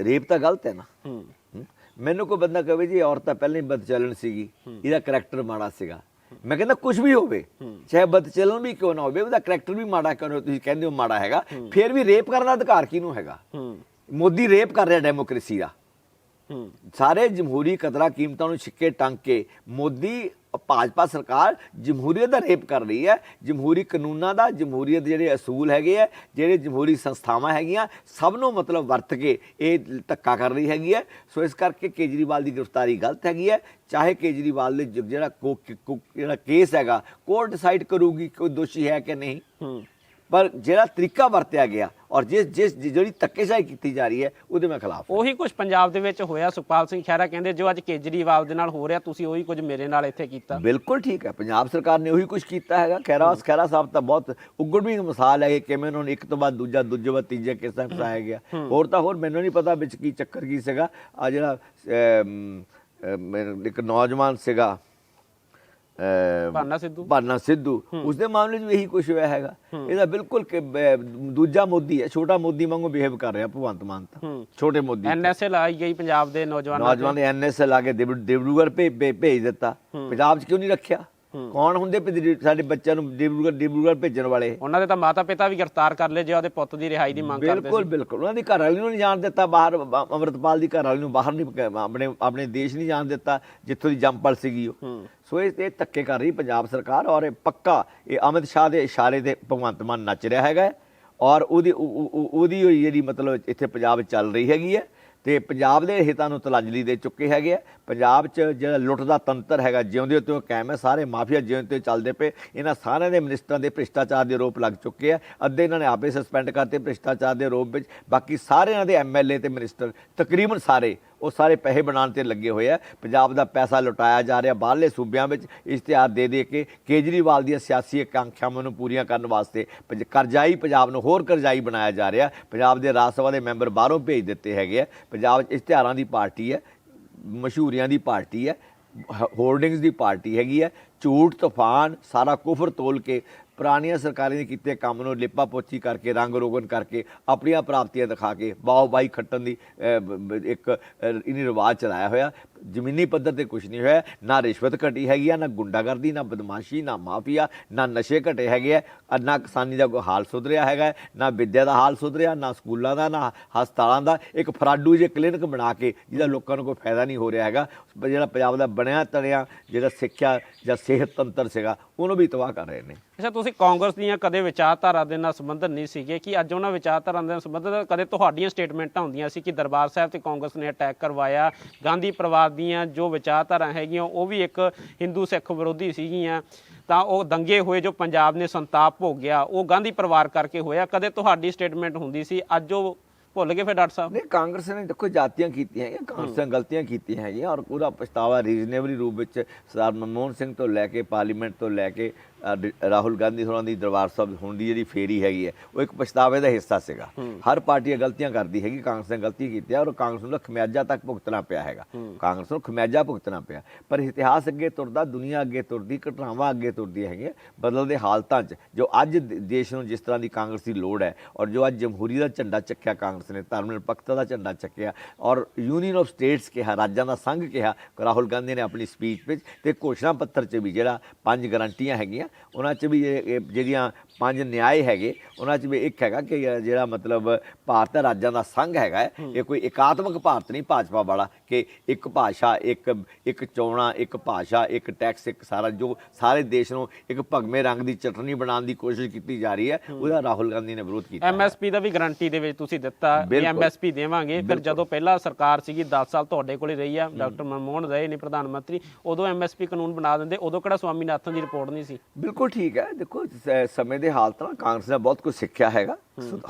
ਰੇਪ ਤਾਂ ਗਲਤ ਹੈ ਨਾ? ਮੈਨੂੰ ਕੋਈ ਬੰਦਾ ਕਹੇ ਜੀ ਔਰਤ ਤਾਂ ਪਹਿਲਾਂ ਹੀ ਬਦਚਲਨ ਸੀਗੀ। ਇਹਦਾ ਕਰੈਕਟਰ ਮਾੜਾ ਸੀਗਾ। ਮੈਂ ਕਹਿੰਦਾ ਕੁਝ ਵੀ ਹੋਵੇ ਚਾਹੇ ਬਦਚਲਨ ਵੀ ਕਿਉਂ ਨਾ ਹੋਵੇ ਉਹਦਾ ਕਰੈਕਟਰ ਵੀ ਮਾੜਾ ਕਿਉਂ ਨਾ ਤੁਸੀਂ ਕਹਿੰਦੇ ਹੋ ਮਾੜਾ ਹੈਗਾ। ਫਿਰ ਵੀ ਰੇਪ ਕਰਨ ਦਾ ਅਧਿਕਾਰ ਕਿਹਨੂੰ ਹੈਗਾ? ਮੋਦੀ ਰੇਪ ਕਰ ਰਿਹਾ ਡੈਮੋਕ੍ਰੇਸੀ ਦਾ। ਸਾਰੇ ਜਮਹੂਰੀ ਕਦਰਾਂ ਕੀਮਤਾਂ ਨੂੰ ਛਿੱਕੇ ਟੰਗ ਕੇ ਮੋਦੀ, ਭਾਜਪਾ ਸਰਕਾਰ ਜਮਹੂਰੀਅਤ ਦਾ ਰੇਪ ਕਰ ਰਹੀ ਹੈ। ਜਮਹੂਰੀ ਕਾਨੂੰਨਾਂ ਦਾ, ਜਮਹੂਰੀਅਤ ਦੇ ਜਿਹੜੇ ਅਸੂਲ ਹੈਗੇ ਆ, ਜਿਹੜੇ ਜਮਹੂਰੀ ਸੰਸਥਾਵਾਂ ਹੈਗੀਆਂ, ਸਭ ਨੂੰ ਮਤਲਬ ਵਰਤ ਕੇ ਇਹ ਧੱਕਾ ਕਰ ਰਹੀ ਹੈਗੀ ਹੈ। ਸੋ ਇਸ ਕਰਕੇ ਕੇਜਰੀਵਾਲ ਦੀ ਗ੍ਰਿਫਤਾਰੀ ਗਲਤ ਹੈਗੀ ਹੈ। ਚਾਹੇ ਕੇਜਰੀਵਾਲ ਦੇ ਜਿਹੜਾ ਕੋ- ਜਿਹੜਾ ਕੇਸ ਹੈਗਾ, ਕੋਰਟ ਡਿਸਾਈਡ ਕਰੂਗੀ ਕੋਈ ਦੋਸ਼ੀ ਹੈ ਕਿ ਨਹੀਂ। ਪਰ ਜਿਹੜਾ ਤਰੀਕਾ ਵਰਤਿਆ ਗਿਆ ਔਰ ਜਿਸ ਜਿਸ ਜਿਹੜੀ ਧੱਕੇਸ਼ਾਹੀ ਕੀਤੀ ਜਾ ਰਹੀ ਹੈ ਉਹਦੇ ਮੈਂ ਖਿਲਾਫ ਉਹੀ ਕੁਝ ਪੰਜਾਬ ਦੇ ਵਿੱਚ ਹੋਇਆ। ਸੁਖਪਾਲ ਸਿੰਘ ਖਹਿਰਾ ਕਹਿੰਦੇ ਜੋ ਅੱਜ ਕੇਜਰੀਵਾਲ ਦੇ ਨਾਲ ਹੋ ਰਿਹਾ ਤੁਸੀਂ ਉਹੀ ਕੁਝ ਮੇਰੇ ਨਾਲ ਇੱਥੇ ਕੀਤਾ। ਬਿਲਕੁਲ ਠੀਕ ਹੈ। ਪੰਜਾਬ ਸਰਕਾਰ ਨੇ ਉਹੀ ਕੁਝ ਕੀਤਾ ਹੈਗਾ। ਖੈਰਾ ਖੈਰਾ ਸਾਹਿਬ ਤਾਂ ਬਹੁਤ ਉਗੜਵੀਂ ਮਿਸਾਲ ਹੈ ਕਿ ਕਿਵੇਂ ਉਹਨਾਂ ਨੂੰ ਇੱਕ ਤੋਂ ਬਾਅਦ ਦੂਜਾ ਦੂਜੇ ਬਾਅਦ ਤੀਜਾ ਕਿਸ ਤਰ੍ਹਾਂ ਫਸਾਇਆ ਗਿਆ। ਹੋਰ ਤਾਂ ਹੋਰ ਮੈਨੂੰ ਨਹੀਂ ਪਤਾ ਵਿੱਚ ਕੀ ਚੱਕਰ ਕੀ ਸੀਗਾ। ਆ ਜਿਹੜਾ ਇੱਕ ਨੌਜਵਾਨ ਸੀਗਾ ਭਾਨਾ ਸਿੱਧੂ? ਭਾਨਾ ਸਿੱਧੂ। ਉਸਦੇ ਮਾਮਲੇ 'ਚ ਵੀ ਇਹੀ ਕੁਝ ਹੋਇਆ ਹੈਗਾ। ਇਹਦਾ ਬਿਲਕੁਲ ਦੂਜਾ ਮੋਦੀ ਹੈ ਛੋਟਾ ਮੋਦੀ ਵਾਂਗੂ ਬਿਹੇਵ ਕਰ ਰਿਹਾ ਭਗਵੰਤ ਮਾਨ ਤਾਂ। ਛੋਟੇ ਮੋਦੀ ਐਨਐਸਏ ਲਾਈ ਗਈ ਪੰਜਾਬ ਦੇ ਨੌਜਵਾਨਾਂ। ਨੌਜਵਾਨ ਨੇ ਐਨਐਸਐਲ ਲਾ ਕੇ ਭੇ- ਭੇਜ ਦਿੱਤਾ। ਪੰਜਾਬ 'ਚ ਕਿਉਂ ਨਹੀਂ ਰੱਖਿਆ? ਕੌਣ ਹੁੰਦੇ ਸਾਡੇ ਬੱਚਿਆਂ ਨੂੰ ਡਿਬਰੂਗੜ੍ਹ ਡਿਬਰੂਗੜ੍ਹ ਭੇਜਣ ਵਾਲੇ? ਉਹਨਾਂ ਦੇ ਤਾਂ ਮਾਤਾ ਪਿਤਾ ਵੀ ਗ੍ਰਿਫਤਾਰ ਕਰ ਲਏ ਜੇ ਉਹਦੇ ਪੁੱਤ ਦੀ ਰਿਹਾਈ ਦੀ ਮੰਗ ਕਰਦੇ ਬਿਲਕੁਲ ਬਿਲਕੁਲ। ਉਹਨਾਂ ਦੀ ਘਰ ਵਾਲੀ ਨੂੰ ਨਹੀਂ ਜਾਣ ਦਿੱਤਾ ਬਾਹਰ ਅਮਰਤਪਾਲ ਦੀ ਘਰ ਵਾਲੀ ਨੂੰ ਬਾਹਰ ਨਹੀਂ ਆਪਣੇ ਆਪਣੇ ਦੇਸ਼ ਨਹੀਂ ਜਾਣ ਦਿੱਤਾ ਜਿੱਥੋਂ ਦੀ ਜੰਮਪਲ ਸੀਗੀ ਉਹ। ਸੋ ਇਹ ਇਹ ਧੱਕੇ ਕਰ ਰਹੀ ਪੰਜਾਬ ਸਰਕਾਰ ਔਰ ਇਹ ਪੱਕਾ ਇਹ ਅਮਿਤ ਸ਼ਾਹ ਦੇ ਇਸ਼ਾਰੇ ਤੇ ਭਗਵੰਤ ਮਾਨ ਨੱਚ ਰਿਹਾ ਹੈਗਾ ਔਰ ਉਹਦੀ ਉਹਦੀ ਜਿਹੜੀ ਮਤਲਬ ਇੱਥੇ ਪੰਜਾਬ ਚੱਲ ਰਹੀ ਹੈਗੀ ਹੈ ਤੇ ਪੰਜਾਬ ਦੇ ਹਿੱਤਾਂ ਨੂੰ ਤਲਾਜਲੀ ਦੇ ਚੁੱਕੇ ਹੈਗੇ ਆ। ਪੰਜਾਬ 'ਚ ਜਿਹੜਾ ਲੁੱਟ ਦਾ ਤੰਤਰ ਹੈਗਾ, ਜਿਉਂਦੇ ਤੋਂ ਕਾਇਮ ਹੈ, ਸਾਰੇ ਮਾਫੀਆ ਜਿਉਂਦੇ ਤੇ ਚੱਲਦੇ ਪਏ। ਇਹਨਾਂ ਸਾਰਿਆਂ ਦੇ ਮਿਨਿਸਟਰਾਂ ਦੇ ਭ੍ਰਿਸ਼ਟਾਚਾਰ ਦੇ ਆਰੋਪ ਲੱਗ ਚੁੱਕੇ ਆ। ਅੱਧੇ ਇਹਨਾਂ ਨੇ ਆਪੇ ਸਸਪੈਂਡ ਕਰਤੇ ਭ੍ਰਿਸ਼ਟਾਚਾਰ ਦੇ ਆਰੋਪ ਵਿੱਚ। ਬਾਕੀ ਸਾਰਿਆਂ ਦੇ ਐਮਐਲਏ ਤੇ ਮਿਨਿਸਟਰ, ਤਕਰੀਬਨ ਸਾਰੇ, ਉਹ ਸਾਰੇ ਪੈਸੇ ਬਣਾਉਣ ਤੇ ਲੱਗੇ ਹੋਏ ਆ। ਪੰਜਾਬ ਦਾ ਪੈਸਾ ਲੁਟਾਇਆ ਜਾ ਰਿਹਾ ਬਾਹਰਲੇ ਸੂਬਿਆਂ ਵਿੱਚ। ਇਸ਼ਤਿਹਾਰ ਦੇ ਦੇ ਕੇ ਕੇਜਰੀਵਾਲ ਦੀਆਂ ਸਿਆਸੀ ਆਕਾਂਖਿਆਵਾਂ ਨੂੰ ਪੂਰੀਆਂ ਕਰਨ ਵਾਸਤੇ ਪੰਜ- ਕਰਜ਼ਾਈ ਪੰਜਾਬ ਨੂੰ ਹੋਰ ਕਰਜ਼ਾਈ ਬਣਾਇਆ ਜਾ ਰਿਹਾ। ਪੰਜਾਬ ਦੇ ਰਾਜ ਸਭਾ ਦੇ ਮੈਂਬਰ ਬਾਹਰੋਂ ਭੇਜ ਦਿੱਤੇ ਹੈਗੇ ਆ। ਪੰਜਾਬ 'ਚ ਇਸ਼ਤਿਹਾਰਾਂ ਦੀ ਪਾਰਟੀ ਹੈ। ਮਸ਼ਹੂਰੀਆਂ ਦੀ ਪਾਰਟੀ ਹੈ ਹੋਰਡਿੰਗਸ ਦੀ ਪਾਰਟੀ ਹੈਗੀ ਹੈ ਝੂਠ ਤੂਫਾਨ ਸਾਰਾ ਕੁਫਰ ਤੋਲ ਕੇ ਪੁਰਾਣੀਆਂ ਸਰਕਾਰਾਂ ਦੇ ਕੀਤੇ ਕੰਮ ਨੂੰ ਲਿਪਾ ਪੋਚੀ ਕਰਕੇ ਰੰਗ ਰੋਗਨ ਕਰਕੇ ਆਪਣੀਆਂ ਪ੍ਰਾਪਤੀਆਂ ਦਿਖਾ ਕੇ ਬਾਓ ਬਾਈ ਖੱਟਣ ਦੀ ਇੱਕ ਅਹ, ਇਹਨੇ ਰਿਵਾਜ ਚਲਾਇਆ ਹੋਇਆ। ਜ਼ਮੀਨੀ ਪੱਧਰ ਤੇ ਕੁਝ ਨਹੀਂ ਹੋਇਆ, ਨਾ ਰਿਸ਼ਵਤ ਘਟੀ ਹੈਗੀ ਆ, ਨਾ ਗੁੰਡਾਗਰਦੀ, ਨਾ ਬਦਮਾਸ਼ੀ, ਨਾ ਮਾਫੀਆ, ਨਾ ਨਸ਼ੇ ਘਟੇ ਹੈਗੇ ਆ ਨਾ ਕਿਸਾਨੀ ਦਾ ਕੋਈ ਹਾਲ ਸੁਧਰਿਆ ਹੈਗਾ, ਨਾ ਵਿੱਦਿਆ ਦਾ ਹਾਲ ਸੁਧਰਿਆ, ਨਾ ਸਕੂਲਾਂ ਦਾ, ਨਾ ਹਸਪਤਾਲਾਂ ਦਾ, ਇੱਕ ਫਰਾਡੂ ਜੇ ਕਲੀਨਿਕ ਬਣਾ ਕੇ ਜਿਹਦਾ ਲੋਕਾਂ ਨੂੰ ਕੋਈ ਫਾਇਦਾ ਨਹੀਂ ਹੋ ਰਿਹਾ ਹੈਗਾ। ਜਿਹੜਾ ਪੰਜਾਬ ਦਾ ਬਣਿਆ ਤਣਿਆ ਜਿਹੜਾ ਸਿੱਖਿਆ ਜਾਂ ਸਿਹਤ ਤੰਤਰ ਸੀਗਾ, ਉਹਨੂੰ ਵੀ ਤਬਾਹ ਕਰ ਰਹੇ ਨੇ। ਅੱਛਾ, ਤੁਸੀਂ ਕਾਂਗਰਸ ਦੀਆਂ ਕਦੇ ਵਿਚਾਰਧਾਰਾ ਦੇ ਨਾਲ ਸੰਬੰਧਿਤ ਨਹੀਂ ਸੀਗੇ ਕਿ ਅੱਜ ਉਹਨਾਂ ਵਿਚਾਰਧਾਰਾ ਦੇ ਨਾਲ ਸੰਬੰਧਿਤ ਕਦੇ ਤੁਹਾਡੀਆਂ ਸਟੇਟਮੈਂਟਾਂ ਹੁੰਦੀਆਂ ਸੀ ਕਿ ਦਰਬਾਰ ਸਾਹਿਬ ਤੇ ਕਾਂਗਰਸ ਨੇ ਅਟੈਕ ਕਰਵਾਇਆ, ਗਾਂਧੀ ਪਰਿਵਾਰ ਦੀਆਂ ਜੋ ਵਿਚਾਰਧਾਰਾ ਹੈਗੀਆਂ, ਉਹ ਵੀ ਇੱਕ ਹਿੰਦੂ ਸਿੱਖ ਵਿਰੋਧੀ ਸੀਗੀਆਂ। ਤਾਂ ਉਹ ਦੰਗੇ ਹੋਏ ਜੋ ਪੰਜਾਬ ਨੇ ਸੰਤਾਪ ਭੋਗਿਆ, ਉਹ ਗਾਂਧੀ ਪਰਿਵਾਰ ਕਰਕੇ ਹੋਇਆ। ਕਦੇ ਤੁਹਾਡੀ ਸਟੇਟਮੈਂਟ ਹੁੰਦੀ ਸੀ? ਅੱਜ ਉਹ ਭੁੱਲ ਗਏ ਫਿਰ ਡਾਕਟਰ ਸਾਹਿਬ? ਨਹੀਂ, ਕਾਂਗਰਸ ਨੇ ਦੇਖੋ ਜਾਤੀਆਂ ਕੀਤੀਆਂ ਹੈਗੀਆਂ, ਕਾਂਗਰਸ ਨੇ ਗਲਤੀਆਂ ਕੀਤੀਆਂ ਹੈਗੀਆਂ ਔਰ ਉਹਦਾ ਪਛਤਾਵਾ ਰੀਜ਼ਨੇਬਲੀ ਰੂਪ ਵਿੱਚ ਸਰਦਾਰ ਮਨਮੋਹਨ ਸਿੰਘ ਤੋਂ ਲੈ ਕੇ, ਪਾਰਲੀਮੈਂਟ ਤੋਂ ਲੈ ਕੇ ਰਾਹੁਲ ਗਾਂਧੀ ਹੋਰਾਂ ਦੀ ਦਰਬਾਰ ਸਾਹਿਬ ਹੋਣ ਦੀ ਜਿਹੜੀ ਫੇਰੀ ਹੈਗੀ ਹੈ ਉਹ ਇੱਕ ਪਛਤਾਵੇ ਦਾ ਹਿੱਸਾ ਸੀਗਾ। ਹਰ ਪਾਰਟੀ ਇਹ ਗਲਤੀਆਂ ਕਰਦੀ ਹੈਗੀ ਕਾਂਗਰਸ ਨੇ ਗਲਤੀ ਕੀਤੀ ਹੈ ਔਰ ਕਾਂਗਰਸ ਨੂੰ ਖਮਿਆਜਾ ਤੱਕ ਭੁਗਤਣਾ ਪਿਆ ਹੈਗਾ। ਕਾਂਗਰਸ ਨੂੰ ਖਮਿਆਜਾ ਭੁਗਤਣਾ ਪਿਆ। ਪਰ ਇਤਿਹਾਸ ਅੱਗੇ ਤੁਰਦਾ ਦੁਨੀਆ ਅੱਗੇ ਤੁਰਦੀ ਘਟਨਾਵਾਂ ਅੱਗੇ ਤੁਰਦੀਆਂ ਹੈਗੀਆਂ ਬਦਲਦੇ ਹਾਲਤਾਂ 'ਚ ਜੋ ਅੱਜ ਦੇਸ਼ ਨੂੰ ਜਿਸ ਤਰ੍ਹਾਂ ਦੀ ਕਾਂਗਰਸ ਦੀ ਲੋੜ ਹੈ ਔਰ ਜੋ ਅੱਜ ਜਮਹੂਰੀ ਦਾ ਝੰਡਾ ਚੱਕਿਆ ਕਾਂਗਰਸ ਨੇ ਧਰਮ ਨਿਰਪੱਖਤਾ ਦਾ ਝੰਡਾ ਚੱਕਿਆ ਔਰ ਯੂਨੀਅਨ ਆਫ ਸਟੇਟਸ ਕਿਹਾ ਰਾਜਾਂ ਦਾ ਸੰਘ ਕਿਹਾ ਰਾਹੁਲ ਗਾਂਧੀ ਨੇ ਆਪਣੀ ਸਪੀਚ ਵਿੱਚ ਤੇ ਘੋਸ਼ਣਾ ਪੱਤਰ 'ਚ ਵੀ ਜਿਹੜਾ ਪੰਜ ਗਾਰੰਟੀਆਂ ਹੈਗੀਆਂ ਉਹਨਾਂ 'ਚ ਵੀ ਜਿਹੜੀਆਂ ਪੰਜ ਨਿਆਏ ਹੈਗੇ ਉਹਨਾਂ 'ਚ ਵੀ ਇੱਕ ਹੈਗਾ ਕਿ ਜਿਹੜਾ ਮਤਲਬ ਭਾਰਤ ਰਾਜਾਂ ਦਾ ਸੰਘ ਹੈਗਾ ਇਹ ਕੋਈ ਇਕਾਤਮਕ ਭਾਰਤ ਨਹੀਂ ਭਾਜਪਾ ਵਾਲਾ ਕਿ ਇੱਕ ਭਾਸ਼ਾ ਇੱਕ ਇੱਕ ਚੋਣਾ ਇੱਕ ਭਾਸ਼ਾ ਇੱਕ ਟੈਕਸ ਇੱਕ ਸਾਰਾ ਜੋ ਸਾਰੇ ਦੇਸ਼ ਨੂੰ ਇੱਕ ਭਗਵੇਂ ਰੰਗ ਦੀ ਚਟਨੀ ਬਣਾਉਣ ਦੀ ਕੋਸ਼ਿਸ਼ ਕੀਤੀ ਜਾ ਰਹੀ ਹੈ ਉਹਦਾ ਰਾਹੁਲ ਗਾਂਧੀ ਨੇ ਵਿਰੋਧ ਕੀਤਾ ਐਮਐਸਪੀ ਦਾ ਵੀ ਗਾਰੰਟੀ ਦੇ ਵਿੱਚ ਤੁਸੀਂ ਦਿੱਤਾ ਕਿ। ਐਮਐਸਪੀ ਦੇਵਾਂਗੇ। ਫਿਰ ਜਦੋਂ ਪਹਿਲਾਂ ਸਰਕਾਰ ਸੀਗੀ 10 ਸਾਲ ਤੁਹਾਡੇ ਕੋਲੇ ਰਹੀ ਆ ਡਾਕਟਰ ਮਨਮੋਹਨ ਰਹੇ ਨੇ ਪ੍ਰਧਾਨ ਮੰਤਰੀ ਉਦੋਂ ਐਮਐਸਪੀ ਕਾਨੂੰਨ ਬਣਾ ਦਿੰਦੇ ਉਦੋਂ ਕਿਹੜਾ ਸਵਾਮੀਨਾਥਨ ਦੀ ਰਿਪੋਰਟ ਨਹੀਂ ਸੀ? ਬਿਲਕੁਲ ਠੀਕ ਹੈ। ਦੇਖੋ ਸਮੇਂ ਦੇ ਹਾਲਤ ਨਾਲ ਕਾਂਗਰਸ ਨੇ ਬਹੁਤ ਕੁਝ ਸਿੱਖਿਆ ਹੈਗਾ।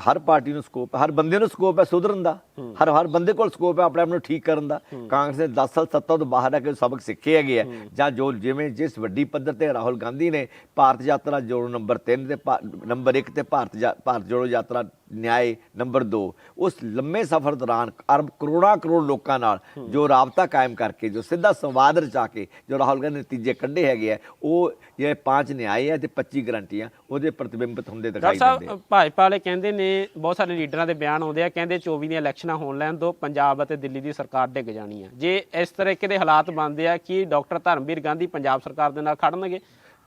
ਹਰ ਪਾਰਟੀ ਨੂੰ ਸਕੋਪ ਹੈ ਹਰ ਬੰਦੇ ਨੂੰ ਸਕੋਪ ਹੈ ਸੁਧਰਨ ਦਾ ਹਰ ਹਰ ਬੰਦੇ ਕੋਲ ਸਕੋਪ ਹੈ ਆਪਣੇ ਆਪ ਨੂੰ ਠੀਕ ਕਰਨ ਦਾ। ਕਾਂਗਰਸ ਨੇ 10 ਸਾਲ ਸੱਤਾ ਤੋਂ ਬਾਹਰ ਆ ਕੇ ਸਬਕ ਸਿੱਖੇ ਹੈਗੇ ਆ। ਜਾਂ ਜੋ ਜਿਵੇਂ ਜਿਸ ਵੱਡੀ ਪੱਧਰ ਤੇ ਰਾਹੁਲ ਗਾਂਧੀ ਨੇ ਭਾਰਤ ਯਾਤਰਾ ਜੋੜੋ ਨੰਬਰ 3 ਤੇ ਨੰਬਰ 1 ਤੇ ਭਾਰਤ ਭਾਰਤ ਜੋੜੋ ਯਾਤਰਾ ਨਿਆਏ ਨੰਬਰ 2 ਉਸ ਲੰਮੇ ਸਫ਼ਰ ਦੌਰਾਨ ਅਰਬ ਕਰੋੜਾਂ ਕਰੋੜ ਲੋਕਾਂ ਨਾਲ ਜੋ ਰਾਬਤਾ ਕਾਇਮ ਕਰਕੇ ਜੋ ਸਿੱਧਾ ਸੰਵਾਦ ਰਚਾ ਕੇ ਜੋ ਰਾਹੁਲ ਗਾਂਧੀ ਨੇ ਨਤੀਜੇ ਕੱਢੇ ਹੈਗੇ ਆ ਉਹ ਇਹ ਪੰਜ ਨਿਆਏ ਆ ਤੇ 25 ਗਰੰਟੀਆਂ ਉਹਦੇ ਪ੍ਰਤਿਬਿੰਬਤ ਹੁੰਦੇ ਦਿਖਾਈ ਦਿੰਦੇ ਸਾਹਿਬ ਭਾਜਪਾ ਵਾਲੇ ਕਹਿੰਦੇ ਨੇ ਬਹੁਤ ਸਾਰੇ ਲੀਡਰਾਂ ਦੇ ਬਿਆਨ ਆਉਂਦੇ ਆ ਕਹਿੰਦੇ 24 ਦੀਆਂ ਇਲੈਕਸ਼ਨਾਂ ਹੋਣ ਲੈਣ ਦੋ ਪੰਜਾਬ ਅਤੇ ਦਿੱਲੀ ਦੀ ਸਰਕਾਰ ਡਿੱਗ ਜਾਣੀ ਆ। ਜੇ ਇਸ ਤਰੀਕੇ ਦੇ ਹਾਲਾਤ ਬਣਦੇ ਆ ਕਿ ਡਾਕਟਰ ਧਰਮਵੀਰ ਗਾਂਧੀ ਪੰਜਾਬ ਸਰਕਾਰ ਦੇ ਨਾਲ ਖੜਨਗੇ?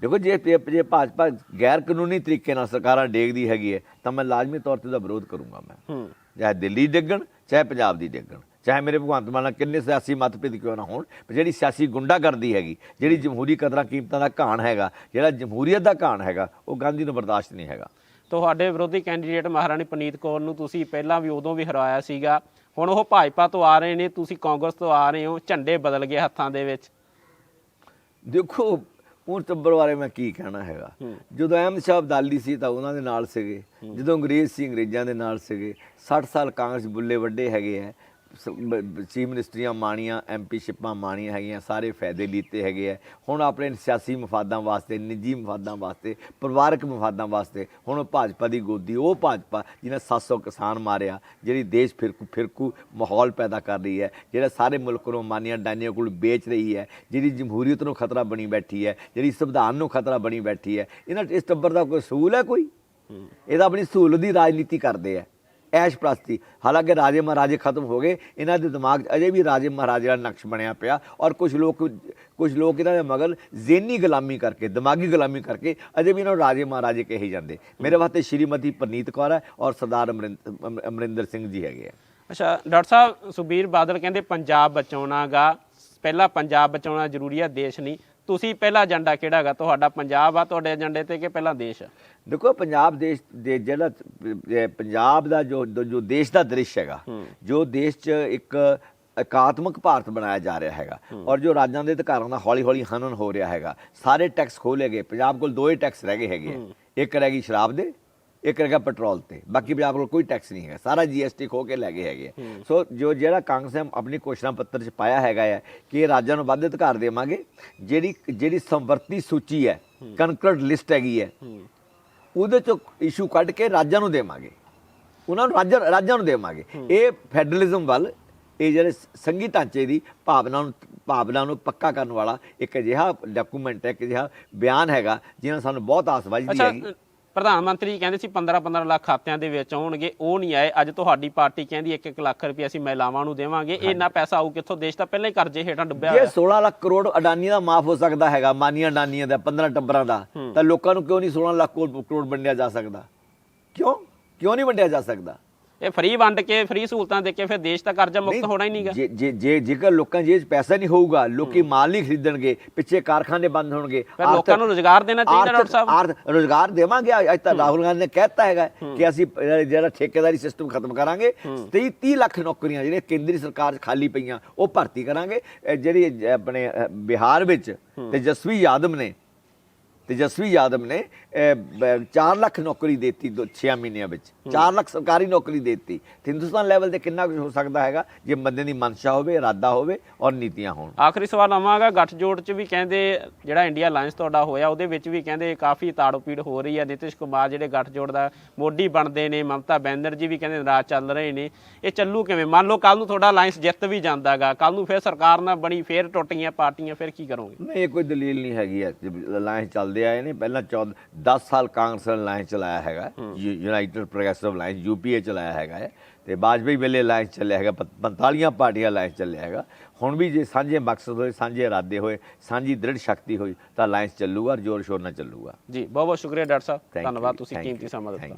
ਦੇਖੋ ਜੇ ਜੇ ਭਾਜਪਾ ਗੈਰ ਕਾਨੂੰਨੀ ਤਰੀਕੇ ਨਾਲ ਸਰਕਾਰਾਂ ਡੇਗਦੀ ਹੈਗੀ ਹੈ ਤਾਂ ਮੈਂ ਲਾਜ਼ਮੀ ਤੌਰ ਤੇ ਉਹਦਾ ਵਿਰੋਧ ਕਰੂੰਗਾ ਮੈਂ। ਹੂੰ। ਚਾਹੇ ਦਿੱਲੀ ਡਿੱਗਣ ਚਾਹੇ ਪੰਜਾਬ ਦੀ ਡਿੱਗਣ ਚਾਹੇ ਮੇਰੇ ਭਗਵੰਤ ਮਾਨ ਨਾਲ ਕਿੰਨੇ ਸਿਆਸੀ ਮਤਭੇਦ ਕਿਉਂ ਨਾ ਹੋਣ ਪਰ ਜਿਹੜੀ ਸਿਆਸੀ ਗੁੰਡਾਗਰਦੀ ਹੈਗੀ ਜਿਹੜੀ ਜਮਹੂਰੀ ਕਦਰਾਂ ਕੀਮਤਾਂ ਦਾ ਘਾਣ ਹੈਗਾ ਜਿਹੜਾ ਜਮਹੂਰੀਅਤ ਦਾ ਘਾਣ ਹੈਗਾ ਉਹ ਗਾਂਧੀ ਨੂੰ ਬਰਦਾਸ਼ਤ ਨਹੀਂ ਹੈਗਾ। ਤੁਹਾਡੇ ਵਿਰੋਧੀ ਕੈਂਡੀਡੇਟ ਮਹਾਰਾਣੀ ਪਨੀਤ ਕੌਰ ਨੂੰ ਤੁਸੀਂ ਪਹਿਲਾਂ ਵੀ ਉਦੋਂ ਵੀ ਹਰਾਇਆ ਸੀਗਾ। ਹੁਣ ਉਹ ਭਾਜਪਾ ਤੋਂ ਆ ਰਹੇ ਨੇ ਤੁਸੀਂ ਕਾਂਗਰਸ ਤੋਂ ਆ ਰਹੇ ਹੋ ਝੰਡੇ ਬਦਲ ਗਏ ਹੱਥਾਂ ਦੇ ਵਿੱਚ। ਦੇਖੋ ਉਹ ਟੱਬਰ ਬਾਰੇ ਮੈਂ ਕੀ ਕਹਿਣਾ ਹੈਗਾ। ਜਦੋਂ ਅਹਿਮਦ ਸ਼ਾਹ ਅਬਦਾਲੀ ਸੀ ਤਾਂ ਉਹਨਾਂ ਦੇ ਨਾਲ ਸੀਗੇ। ਜਦੋਂ ਅੰਗਰੇਜ਼ ਸੀ ਅੰਗਰੇਜ਼ਾਂ ਦੇ ਨਾਲ ਸੀਗੇ। 60 ਸਾਲ ਕਾਂਗਰਸ ਬੁੱਲੇ ਵੱਡੇ ਹੈਗੇ ਆ। ਚੀਫ ਮਿਨਿਸਟਰੀਆਂ ਮਾਣੀਆਂ ਐਮਪੀ ਸ਼ਿਪਾਂ ਮਾਣੀਆਂ ਹੈਗੀਆਂ ਸਾਰੇ ਫਾਇਦੇ ਲੀਤੇ ਹੈਗੇ ਆ। ਹੁਣ ਆਪਣੇ ਸਿਆਸੀ ਮਫਾਦਾਂ ਵਾਸਤੇ ਨਿੱਜੀ ਮਫਾਦਾਂ ਵਾਸਤੇ ਪਰਿਵਾਰਕ ਮਫਾਦਾਂ ਵਾਸਤੇ ਹੁਣ ਭਾਜਪਾ ਦੀ ਗੋਦੀ ਉਹ ਭਾਜਪਾ ਜਿਹਨੇ 700 ਕਿਸਾਨ ਮਾਰਿਆ ਜਿਹੜੀ ਦੇਸ਼ ਫਿਰਕੂ ਫਿਰਕੂ ਮਾਹੌਲ ਪੈਦਾ ਕਰ ਰਹੀ ਹੈ ਜਿਹੜਾ ਸਾਰੇ ਮੁਲਕ ਨੂੰ ਮਾਨੀਆਂ ਡਾਨੀਆਂ ਕੋਲ ਵੇਚ ਰਹੀ ਹੈ ਜਿਹੜੀ ਜਮਹੂਰੀਅਤ ਨੂੰ ਖਤਰਾ ਬਣੀ ਬੈਠੀ ਹੈ ਜਿਹੜੀ ਸੰਵਿਧਾਨ ਨੂੰ ਖਤਰਾ ਬਣੀ ਬੈਠੀ ਹੈ ਇਹਨਾਂ ਇਸ ਟੱਬਰ ਦਾ ਕੋਈ ਸਹੂਲ ਹੈ ਕੋਈ? ਇਹਦਾ ਆਪਣੀ ਸਹੂਲਤ ਦੀ ਰਾਜਨੀਤੀ ਕਰਦੇ ਆ। ਐਸ਼ ਪ੍ਰਸਤੀ। ਹਾਲਾਂਕਿ ਰਾਜੇ ਮਹਾਰਾਜੇ ਖਤਮ ਹੋ ਗਏ। ਇਹਨਾਂ ਦੇ ਦਿਮਾਗ 'ਚ ਅਜੇ ਵੀ ਰਾਜੇ ਮਹਾਰਾਜੇ ਦਾ ਨਕਸ਼ ਬਣਿਆ ਪਿਆ ਔਰ ਕੁਝ ਲੋਕ ਕੁਝ ਲੋਕ ਇਹਨਾਂ ਦੇ ਮਗਰ ਜ਼ੇਨੀ ਗੁਲਾਮੀ ਕਰਕੇ, ਦਿਮਾਗੀ ਗੁਲਾਮੀ ਕਰਕੇ ਅਜੇ ਵੀ ਇਹਨਾਂ ਨੂੰ ਰਾਜੇ ਮਹਾਰਾਜੇ ਕਹੇ ਜਾਂਦੇ। ਮੇਰੇ ਵਾਸਤੇ ਸ਼੍ਰੀਮਤੀ ਪਰਨੀਤ ਕੌਰ ਹੈ ਔਰ ਸਰਦਾਰ ਅਮਰਿੰਦ- ਅਮ- ਅਮਰਿੰਦਰ ਸਿੰਘ ਜੀ ਹੈਗੇ ਆ। ਅੱਛਾ, ਡਾਕਟਰ ਸਾਹਿਬ, ਸੁਬੀਰ ਬਾਦਲ ਕਹਿੰਦੇ, ਪੰਜਾਬ ਬਚਾਉਣਾਗਾ। ਪਹਿਲਾਂ ਪੰਜਾਬ ਬਚਾਉਣਾ ਜ਼ਰੂਰੀ ਹੈ ਦੇਸ਼ ਨਹੀਂ। ਤੁਸੀਂ ਪਹਿਲਾ ਏਜੰਡਾ ਕਿਹੜਾ ਹੈਗਾ? ਤੁਹਾਡਾ ਪੰਜਾਬ ਆ ਤੁਹਾਡੇ ਏਜੰਡੇ ਤੇ ਕਿ ਪਹਿਲਾਂ ਦੇਸ਼ ਦੇਖੋ ਪੰਜਾਬ ਦੇਸ਼ ਦੇ ਜਿਹੜਾ ਅਹ ਪੰਜਾਬ ਦਾ ਜੋ ਜੋ ਦੇਸ਼ ਦਾ ਦ੍ਰਿਸ਼ ਹੈਗਾ ਜੋ ਦੇਸ਼ 'ਚ ਇੱਕ ਇਕਾਤਮਕ ਭਾਰਤ ਬਣਾਇਆ ਜਾ ਰਿਹਾ ਹੈਗਾ ਔਰ ਜੋ ਰਾਜਾਂ ਦੇ ਅਧਿਕਾਰਾਂ ਦਾ ਹੌਲੀ ਹੌਲੀ ਹਨਨ ਹੋ ਰਿਹਾ ਹੈਗਾ ਸਾਰੇ ਟੈਕਸ ਖੋਲੇ ਗਏ। ਪੰਜਾਬ ਕੋਲ ਦੋ ਹੀ ਟੈਕਸ ਰਹਿ ਗਏ ਹੈਗੇ ਆ। ਇੱਕ ਰਹਿ ਗਈ ਸ਼ਰਾਬ ਦੇ ਇੱਕ ਰਹਿ ਗਿਆ ਪੈਟਰੋਲ ਤੇ। ਬਾਕੀ ਪੰਜਾਬ ਕੋਲ ਕੋਈ ਟੈਕਸ ਨਹੀਂ ਹੈਗਾ। ਸਾਰਾ ਜੀਐਸਟੀ ਖੋ ਕੇ ਲੈ ਗਏ ਹੈਗੇ। ਸੋ ਜੋ ਜਿਹੜਾ ਕਾਂਗਰਸ ਨੇ ਆਪਣੀ ਘੋਸ਼ਣਾ ਪੱਤਰ 'ਚ ਪਾਇਆ ਹੈਗਾ ਹੈ ਕਿ ਇਹ ਰਾਜਾਂ ਨੂੰ ਵੱਧ ਅਧਿਕਾਰ ਦੇਵਾਂਗੇ ਜਿਹੜੀ ਜਿਹੜੀ ਸੰਵਰਤੀ ਸੂਚੀ ਹੈ ਕਨਕਰਡ ਲਿਸਟ ਹੈਗੀ ਹੈ ਉਹਦੇ ਚੋਂ ਇਸ਼ੂ ਕੱਢ ਕੇ ਰਾਜਾਂ ਨੂੰ ਦੇਵਾਂਗੇ। ਉਹਨਾਂ ਨੂੰ ਰਾਜਾਂ ਰਾਜਾਂ ਨੂੰ ਦੇਵਾਂਗੇ। ਇਹ ਫੈਡਰਲਿਜ਼ਮ ਵੱਲ ਇਹ ਜਿਹੜੇ ਸੰਘੀ ਢਾਂਚੇ ਦੀ ਭਾਵਨਾ ਨੂੰ ਭਾਵਨਾ ਨੂੰ ਪੱਕਾ ਕਰਨ ਵਾਲਾ ਇੱਕ ਅਜਿਹਾ ਡਾਕੂਮੈਂਟ ਹੈ ਇੱਕ ਅਜਿਹਾ ਬਿਆਨ ਹੈਗਾ ਜਿਹਨਾਂ ਸਾਨੂੰ ਬਹੁਤ ਆਸਵਾਜੀ ਦੀ ਹੈਗੀ। ਪ੍ਰਧਾਨ ਮੰਤਰੀ ਕਹਿੰਦੇ ਸੀ 15 15 ਲੱਖ ਖਾਤਿਆਂ ਦੇ ਵਿੱਚ ਆਉਣਗੇ ਉਹ ਨਹੀਂ ਆਏ। ਅੱਜ ਤੁਹਾਡੀ ਪਾਰਟੀ ਕਹਿੰਦੀ 1 1 ਲੱਖ ਰੁਪਏ ਅਸੀਂ ਮਹਿਲਾਵਾਂ ਨੂੰ ਦੇਵਾਂਗੇ। ਇਹ ਇੰਨਾ ਪੈਸਾ ਆਊ ਕਿੱਥੋਂ? ਦੇਸ਼ ਤਾਂ ਪਹਿਲਾਂ ਹੀ ਕਰਜ਼ੇ ਹੇਠਾਂ ਡੁੱਬਿਆ ਜੇ ਹੋਇਆ। 16 ਲੱਖ ਕਰੋੜ ਅਡਾਨੀ ਦਾ ਮਾਫ ਹੋ ਸਕਦਾ ਹੈਗਾ ਮਾਨੀਆਂ ਅਡਾਨੀਆਂ ਦਾ 15 ਟੱਬਰਾਂ ਦਾ ਤਾਂ ਲੋਕਾਂ ਨੂੰ ਕਿਉਂ ਨਹੀਂ 16 ਲੱਖ ਕਰੋੜ ਵੰਡਿਆ ਜਾ ਸਕਦਾ? ਕਿਉਂ? ਕਿਉਂ ਨਹੀਂ ਵੰਡਿਆ ਜਾ ਸਕਦਾ? ਇਹ ਫ੍ਰੀ ਵੰਡ ਕੇ ਫ੍ਰੀ ਸਹੂਲਤਾਂ ਦੇ ਕੇ ਫਿਰ ਦੇਸ਼ ਤਾਂ ਕਰਜ਼ਾ ਮੁਕਤ ਹੋਣਾ ਹੀ ਨਹੀਂਗਾ ਜੇ ਜੇ ਜੇ ਜੇਕਰ ਲੋਕਾਂ ਜੇਬ 'ਚ ਪੈਸਾ ਨਹੀਂ ਹੋਊਗਾ ਲੋਕੀ ਮਾਲ ਨਹੀਂ ਖਰੀਦਣਗੇ ਪਿੱਛੇ ਕਾਰਖਾਨੇ ਬੰਦ ਹੋਣਗੇ ਫਿਰ ਲੋਕਾਂ ਨੂੰ ਰੁਜ਼ਗਾਰ ਦੇਣਾ ਚਾਹੀਦਾ ਡਾਕਟਰ ਸਾਹਿਬ। ਆਰਥ ਰੋਜ਼ਗਾਰ ਦੇਵਾਂਗੇ ਅੱਜ ਤਾਂ ਰਾਹੁਲ ਗਾਂਧੀ ਨੇ ਕਹਿਤਾ ਹੈਗਾ ਕਿ ਅਸੀਂ ਅਹ, ਜਿਹੜਾ ਠੇਕੇਦਾਰੀ ਸਿਸਟਮ ਖਤਮ ਕਰਾਂਗੇ 30 30 ਲੱਖ ਨੌਕਰੀਆਂ ਜਿਹੜੀਆਂ ਕੇਂਦਰੀ ਸਰਕਾਰ 'ਚ ਖਾਲੀ ਪਈਆਂ ਉਹ ਭਰਤੀ ਕਰਾਂਗੇ। ਅਹ, ਜਿਹੜੀ ਅਹ, ਆਪਣੇ ਅਹ, ਬਿਹਾਰ ਵਿੱਚ ਤੇਜਸਵੀ ਯਾਦਵ ਨੇ ਤੇਜਸਵੀ ਯਾਦਵ ਨੇ 4 ਲੱਖ ਨੌਕਰੀ ਦਿੱਤੀ 6 ਮਹੀਨਿਆਂ ਵਿੱਚ। 4 ਲੱਖ ਸਰਕਾਰੀ ਨੌਕਰੀ ਦਿੱਤੀ। ਹਿੰਦੁਸਤਾਨ ਲੈਵਲ ਤੇ ਕਿੰਨਾ ਕੁਝ ਹੋ ਸਕਦਾ ਹੈਗਾ? ਜੇ ਬੰਦੇ ਦੀ ਮਨਸ਼ਾ ਹੋਵੇ ਇਰਾਦਾ ਹੋਵੇ ਔਰ ਨੀਤੀਆਂ ਹੋਣ। ਆਖਰੀ ਸਵਾਲ ਆਵਾਂਗਾ ਗੱਠਜੋੜ ਚ ਵੀ ਕਹਿੰਦੇ ਜਿਹੜਾ ਇੰਡੀਆ ਅਲਾਈਅੰਸ ਤੁਹਾਡਾ ਹੋਇਆ ਉਹਦੇ ਵਿੱਚ ਵੀ ਕਹਿੰਦੇ ਕਾਫੀ ਤਾੜੋਪੀੜ ਹੋ ਰਹੀ ਹੈ। ਨਿਤਿਸ਼ ਕੁਮਾਰ ਜਿਹੜੇ ਗੱਠਜੋੜ ਦਾ ਮੋਢੀ ਬਣਦੇ ਨੇ ਮਮਤਾ ਬੈਨਰ ਜੀ ਵੀ ਕਹਿੰਦੇ ਨਾਰਾਜ਼ ਚੱਲ ਰਹੇ ਨੇ। ਇਹ ਚੱਲੂ ਕਿਵੇਂ? ਮੰਨ ਲਓ ਕੱਲ ਨੂੰ ਤੁਹਾਡਾ ਅਲਾਈਅੰਸ ਜਿੱਤ ਵੀ ਜਾਂਦਾਗਾ ਕੱਲ ਨੂੰ ਫਿਰ ਸਰਕਾਰ ਨਾਲ ਬਣੀ ਫਿਰ ਟੁੱਟ ਗਈਆਂ ਪਾਰਟੀਆਂ ਫਿਰ ਕੀ ਕਰੋਗੇ? ਨਹੀਂ ਇਹ ਕੋਈ ਦਲੀਲ ਨਹੀਂ ਹੈਗੀ ਹੈ। ਅਲਾਈਅੰਸ ਚੱਲਦੇ ਆਏ ਨੇ। ਪਹਿਲਾਂ 14 10 ਸਾਲ ਕਾਂਗਰਸ ਨੇ ਅਲਾਈਅੰਸ ਚਲਾਇਆ ਹੈਗਾ। ਯੂਨਾਈਟਿਡ ਪ੍ਰੋਗਰੈਸਿਵ ਅਲਾਈਅੰਸ ਯੂਪੀਏ ਚਲਾਇਆ ਹੈਗਾ ਤੇ ਬਾਜਪਾਈ ਵੇਲੇ ਅਲਾਈਅੰਸ ਚੱਲਿਆ ਹੈਗਾ 45 ਪਾਰਟੀਆਂ ਅਲਾਈਅੰਸ ਚੱਲਿਆ ਹੈਗਾ। ਹੁਣ ਵੀ ਜੇ ਸਾਂਝੇ ਮਕਸਦ ਹੋਏ ਸਾਂਝੇ ਇਰਾਦੇ ਹੋਏ ਸਾਂਝੀ ਦ੍ਰਿੜ ਸ਼ਕਤੀ ਹੋਈ ਤਾਂ ਅਲਾਈਅੰਸ ਚੱਲੂਗਾ ਔਰ ਜ਼ੋਰ ਸ਼ੋਰ ਨਾਲ ਚੱਲੂਗਾ। ਜੀ ਬਹੁਤ ਬਹੁਤ ਸ਼ੁਕਰੀਆ ਡਾਕਟਰ ਸਾਹਿਬ। ਧੰਨਵਾਦ ਤੁਸੀਂ ਕੀਮਤੀ ਸਮਾਂ ਦਿੱਤਾ.